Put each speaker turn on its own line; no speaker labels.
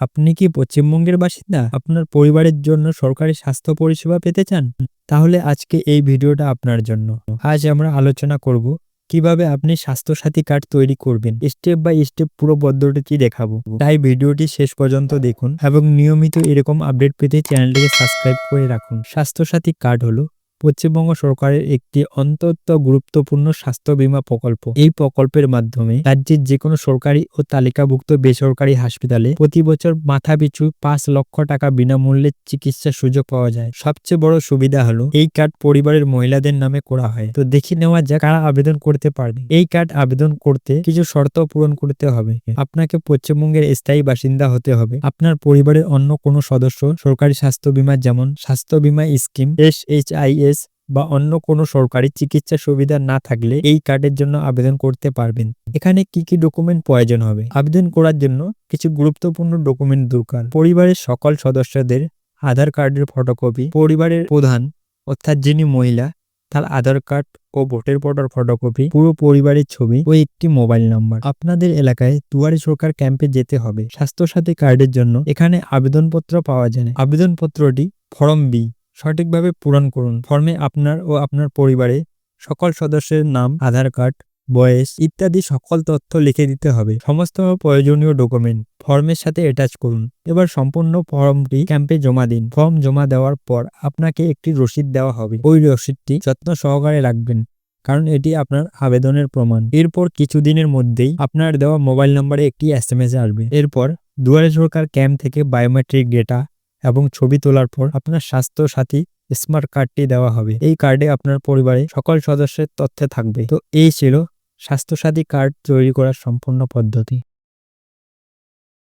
আপনি কি পশ্চিমবঙ্গের বাসিন্দা? আপনার পরিবারের জন্য সরকারি স্বাস্থ্য পরিষেবা পেতে চান? তাহলে আজকে এই ভিডিওটা আপনার জন্য। আজ আমরা আলোচনা করব, কীভাবে আপনি স্বাস্থ্যসাথী কার্ড তৈরি করবেন। স্টেপ বাই স্টেপ পুরো পদ্ধতিটি দেখাবো। তাই ভিডিওটি শেষ পর্যন্ত দেখুন এবং নিয়মিত এরকম আপডেট পেতে চ্যানেলটিকে সাবস্ক্রাইব করে রাখুন। স্বাস্থ্যসাথী কার্ড হলো পশ্চিমবঙ্গ সরকারের একটি অন্তত গুরুত্বপূর্ণ স্বাস্থ্য বীমা প্রকল্প। এই প্রকল্পের মাধ্যমে রাজ্যের যে কোনো সরকারি ও তালিকাভুক্ত বেসরকারি হাসপাতালে প্রতি বছর মাথাপিছু পাঁচ লক্ষ টাকা বিনামূল্যে চিকিৎসার সুযোগ পাওয়া যায়। সবচেয়ে বড় সুবিধা হলো এই কার্ড পরিবারের মহিলাদের নামে করা হয়। তো দেখে নেওয়া যাক কারা আবেদন করতে পারবে। এই কার্ড আবেদন করতে কিছু শর্ত পূরণ করতে হবে। আপনাকে পশ্চিমবঙ্গের স্থায়ী বাসিন্দা হতে হবে। আপনার পরিবারের অন্য কোনো সদস্য সরকারি স্বাস্থ্য বীমা যেমন স্বাস্থ্য বীমা scheme, S H I S বা অন্য কোনো সরকারি চিকিৎসা সুবিধা না থাকলে এই কার্ডের জন্য আবেদন করতে পারবেন। এখানে কি কি ডকুমেন্ট প্রয়োজন হবে? আবেদন করার জন্য কিছু গুরুত্বপূর্ণ ডকুমেন্ট দরকার। পরিবারের সকল সদস্যদের আধার কার্ডের ফটোকপি পরিবারের প্রধান, অর্থাৎ যিনি মহিলা, তার আধার কার্ড ও ভোটের ফটোর ফটোকপি পুরো পরিবারের ছবি ও একটি মোবাইল নাম্বার। আপনাদের এলাকায় দুয়ারে সরকার ক্যাম্পে যেতে হবে। স্বাস্থ্যসাথী কার্ডের জন্য এখানে আবেদনপত্র পাওয়া যায়। আবেদনপত্রটি ফর্ম বি। সঠিকভাবে পূরণ করুন। ফর্মে আপনার ও আপনার পরিবারে সকল সদস্যের নাম, আধার কার্ড, বয়স ইত্যাদি সকল তথ্য লিখে দিতে হবে। সমস্ত প্রয়োজনীয় ডকুমেন্ট ফর্মের সাথে অ্যাটাচ করুন। এবার সম্পূর্ণ ফর্মটি ক্যাম্পে জমা দিন। ফর্ম জমা দেওয়ার পর আপনাকে একটি রসিদ দেওয়া হবে। ওই রসিদটি যত্ন সহকারে রাখবেন, কারণ এটি আপনার আবেদনের প্রমাণ। এরপর কিছুদিনের মধ্যেই আপনার দেওয়া মোবাইল নম্বরে একটি এস আসবে। এরপর দুয়ারে সরকার ক্যাম্প থেকে বায়োমেট্রিক ডেটা এবং ছবি তোলার পর আপনার স্বাস্থ্য সাথী স্মার্ট কার্ডটি দেওয়া হবে। এই কার্ডে আপনার পরিবারে সকল সদস্যের তথ্যে থাকবে। তো এই ছিল স্বাস্থ্যসাথী কার্ড তৈরি করার সম্পূর্ণ পদ্ধতি।